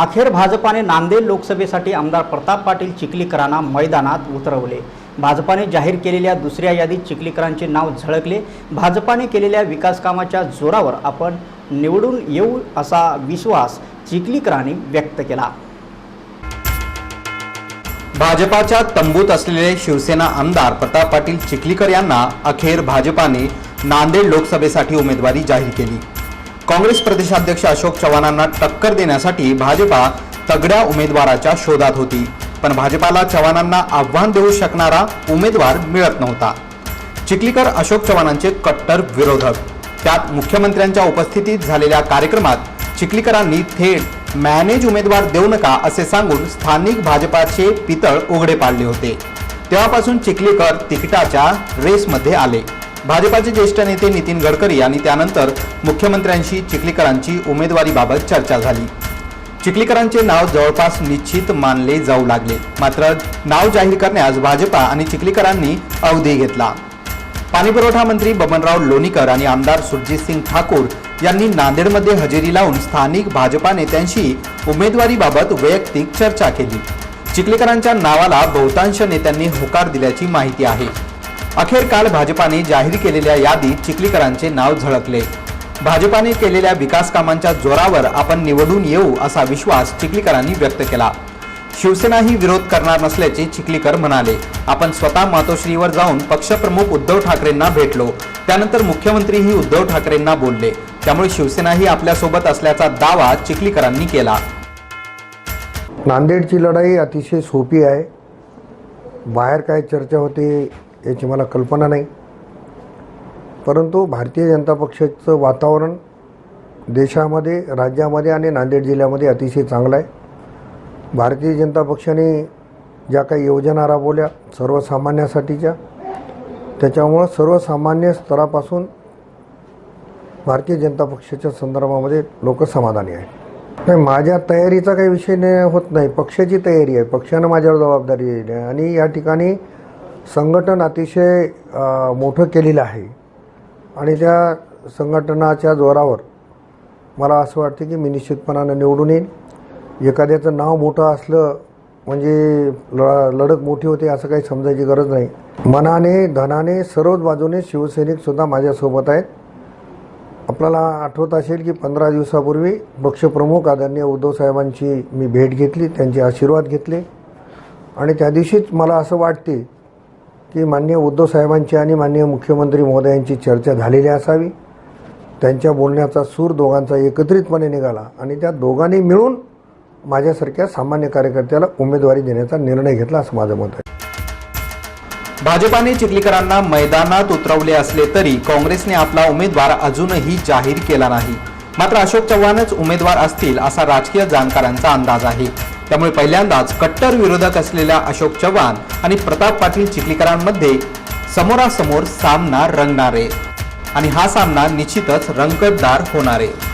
अखेर भाजपाने नांदेड लोकसभेसाठी आमदार प्रताप पाटील चिखलीकरांना मैदानात उतरवले. भाजपाने जाहीर केलेल्या दुसऱ्या यादीत चिखलीकरांचे नाव झळकले. भाजपाने केलेल्या विकासकामाच्या जोरावर आपण निवडून येऊ असा विश्वास चिखलीकरांनी व्यक्त केला. भाजपाच्या तंबूत असलेले शिवसेना आमदार प्रताप पाटील चिखलीकर यांना अखेर भाजपाने नांदेड लोकसभेसाठी उमेदवारी जाहीर केली. काँग्रेस प्रदेशाध्यक्ष अशोक चव्हाणांना टक्कर देण्यासाठी भाजपा तगड्या उमेदवाराच्या शोधात होती. पण भाजपाला चव्हाणांना आव्हान देऊ शकणारा उमेदवार मिळत नव्हता. चिखलीकर अशोक चव्हाणांचे कट्टर विरोधक. त्यात मुख्यमंत्र्यांच्या उपस्थितीत झालेल्या कार्यक्रमात चिखलीकरांनी थेट मॅनेज उमेदवार देऊ नका असे सांगून स्थानिक भाजपाचे पितळ उघडे पाडले होते. तेव्हापासून चिखलीकर तिकिटाच्या रेसमध्ये आले. भाजपाचे ज्येष्ठ नेते नितीन गडकरी आणि त्यानंतर मुख्यमंत्र्यांशी चिखलीकरांची उमेदवारीबाबत चर्चा झाली. चिखलीकरांचे नाव जवळपास निश्चित मानले जाऊ लागले. मात्र नाव जाहीर करण्यास भाजपा आणि चिखलीकरांनी अवधी घेतला. पाणीपुरवठा मंत्री बबनराव लोणीकर आणि आमदार सुरजितसिंग ठाकूर यांनी नांदेडमध्ये हजेरी लावून स्थानिक भाजपा नेत्यांशी उमेदवारीबाबत वैयक्तिक चर्चा केली. चिखलीकरांच्या नावाला बहुतांश नेत्यांनी होकार दिल्याची माहिती आहे. अखेर काल भाजपाने जाहीर केलेल्या यादीत चिखलीकरांचे नाव झळकले. भाजपाने केलेल्या विकास कामांच्या जोरावर आपण निवडून येऊ असा विश्वास चिखलीकरांनी व्यक्त केला. शिवसेनाही विरोध करणार नसल्याचे चिखलीकर म्हणाले. आपण स्वतः मातोश्रीवर जाऊन पक्षप्रमुख उद्धव ठाकरेंना भेटलो. त्यानंतर मुख्यमंत्रीही उद्धव ठाकरेंना बोलले. त्यामुळे शिवसेनाही आपल्यासोबत असल्याचा दावा चिखलीकरांनी केला. नांदेडची लढाई अतिशय सोपी आहे. बाहेर काय चर्चा होते याची मला कल्पना नाही. परंतु भारतीय जनता पक्षाचं वातावरण देशामध्ये राज्यामध्ये आणि नांदेड जिल्ह्यामध्ये अतिशय चांगलं आहे. भारतीय जनता पक्षाने ज्या काही योजना राबवल्या सर्वसामान्यासाठीच्या त्याच्यामुळं सर्वसामान्य स्तरापासून भारतीय जनता पक्षाच्या संदर्भामध्ये लोक समाधानी आहेत. नाही माझ्या तयारीचा काही विषय नाही होत नाही. पक्षाची तयारी आहे. पक्षानं माझ्यावर जबाबदारी दिली आहे. आणि या ठिकाणी संघटन अतिशय मोठं केलेलं आहे. आणि त्या संघटनाच्या जोरावर मला असं वाटतं की मी निश्चितपणानं निवडून येईन. एखाद्याचं नाव मोठं असलं म्हणजे ल लढत मोठी होते असं काही समजायची गरज नाही. मनाने धनाने सर्वच बाजूने शिवसैनिकसुद्धा माझ्यासोबत आहेत. आपल्याला आठवत असेल की पंधरा दिवसापूर्वी पक्षप्रमुख आदरणीय उद्धव साहेबांची मी भेट घेतली त्यांचे आशीर्वाद घेतले. आणि त्या दिवशीच मला असं वाटते की माननीय उद्धव साहेबांची आणि माननीय मुख्यमंत्री महोदयांची चर्चा झालेली असावी. त्यांच्या बोलण्याचा सूर दोघांचा एकत्रितपणे निघाला आणि त्या दोघांनी मिळून माझ्यासारख्या सामान्य कार्यकर्त्याला उमेदवारी देण्याचा निर्णय घेतला असं माझं मत आहे. भाजपाने चिखलीकरांना मैदानात उतरवले असले तरी काँग्रेसने आपला उमेदवार अजूनही जाहीर केला नाही. मात्र अशोक चव्हाणच उमेदवार असतील असा राजकीय जाणकारांचा अंदाज आहे त्यामुळे पहिल्यांदाच कट्टर विरोधक असलेल्या अशोक चव्हाण आणि प्रताप पाटील चिखलीकरांमध्ये समोरासमोर सामना रंगणार. आहे आणि हा सामना निश्चितच रंगतदार होणार. आहे